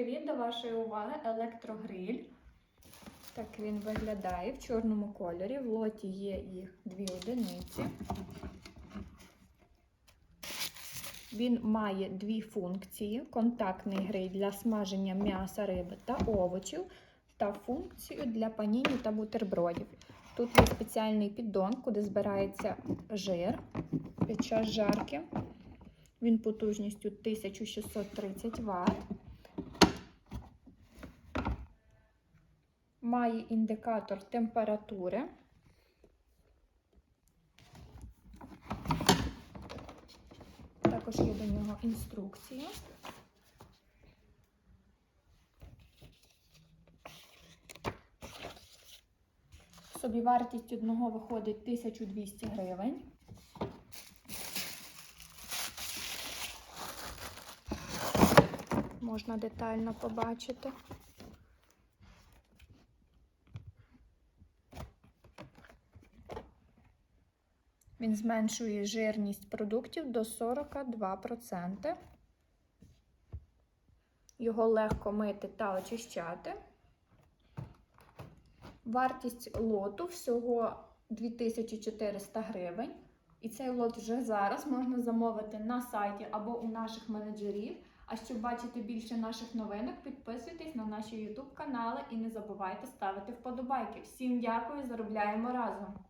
привіт! До вашої уваги електрогриль. Так він виглядає в чорному кольорі. В лоті є їх дві одиниці. Він має дві функції: контактний гриль для смаження м'яса, риби та овочів, та функцію для паніні та бутербродів. Тут є спеціальний піддон, куди збирається жир під час жарки. Він потужністю 1630 Вт. Має індикатор температури. Також є до нього інструкція. Собівартість одного виходить 1200 гривень. Можна детально побачити. Він зменшує жирність продуктів до 42%. Його легко мити та очищати. Вартість лоту всього 2400 гривень. І цей лот вже зараз можна замовити на сайті або у наших менеджерів. А щоб бачити більше наших новинок, підписуйтесь на наші YouTube канали і не забувайте ставити вподобайки. Всім дякую, заробляємо разом!